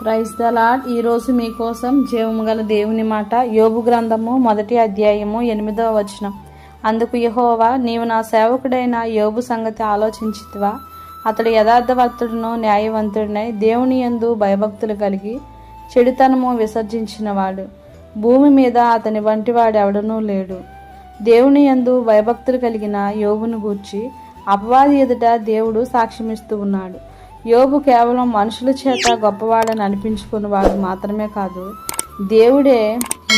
Praise the lord ఈరోజు మీకోసం జీవము గల దేవుని మాట యోబు గ్రంథము మొదటి అధ్యాయము ఎనిమిదవ వచనం. అందుకు యహోవా నీవు నా సేవకుడైన యోబు సంగతి ఆలోచించితివా? అతడు యథార్థవంతుడును న్యాయవంతుడినై దేవుని యందు భయభక్తులు కలిగి చెడుతనము విసర్జించినవాడు. భూమి మీద అతని వంటివాడు ఎవడనూ లేడు. దేవుని యందు భయభక్తులు కలిగిన యోగును గూర్చి అపవాది ఎదుట దేవుడు సాక్ష్యమిస్తూ ఉన్నాడు. యోబు కేవలం మనుషుల చేత గొప్పవాడని అనిపించుకున్నవాడు మాత్రమే కాదు దేవుడే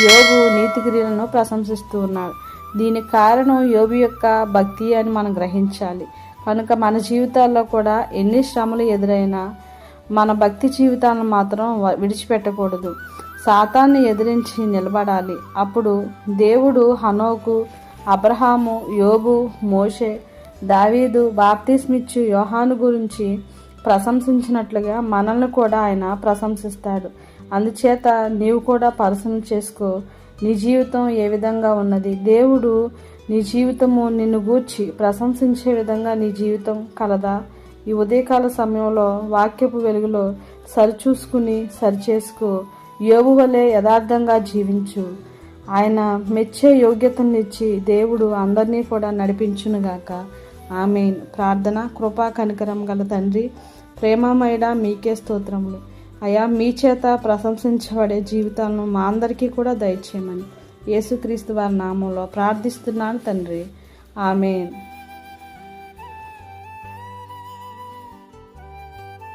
యోగు నీతి క్రియలను ప్రశంసిస్తూ ఉన్నాడు. దీనికి కారణం యోగు యొక్క భక్తి అని మనం గ్రహించాలి. కనుక మన జీవితాల్లో కూడా ఎన్ని శ్రమలు ఎదురైనా మన భక్తి జీవితాలను మాత్రం విడిచిపెట్టకూడదు. సాతాన్ని ఎదిరించి నిలబడాలి. అప్పుడు దేవుడు హనోకు అబ్రహాము యోగు మోషే దావీదు బాప్తిస్మిచ్చు యోహాను గురించి ప్రశంసించినట్లుగా మనల్ని కూడా ఆయన ప్రశంసిస్తాడు. అందుచేత నీవు కూడా పరిశ్రమ చేసుకో. నీ జీవితం ఏ విధంగా ఉన్నది? దేవుడు నీ జీవితము నిన్ను గూర్చి ప్రశంసించే విధంగా నీ జీవితం కలదా? ఈ ఉదయకాల సమయంలో వాక్యపు వెలుగులో సరిచూసుకుని సరిచేసుకో. యోగు వలె యథార్థంగా జీవించు. ఆయన మెచ్చే యోగ్యతనిచ్చి దేవుడు అందరినీ కూడా నడిపించునుగాక. ఆమెన్. ప్రార్థన కృపా కనికరం గల తండ్రి ప్రేమమయడ మీకే స్తోత్రములు. అయా మీ చేత ప్రశంసించబడే జీవితాలను మా అందరికీ కూడా దయచేయమని యేసుక్రీస్తు వారి నామంలో ప్రార్థిస్తున్నాను తండ్రి. ఆమెన్.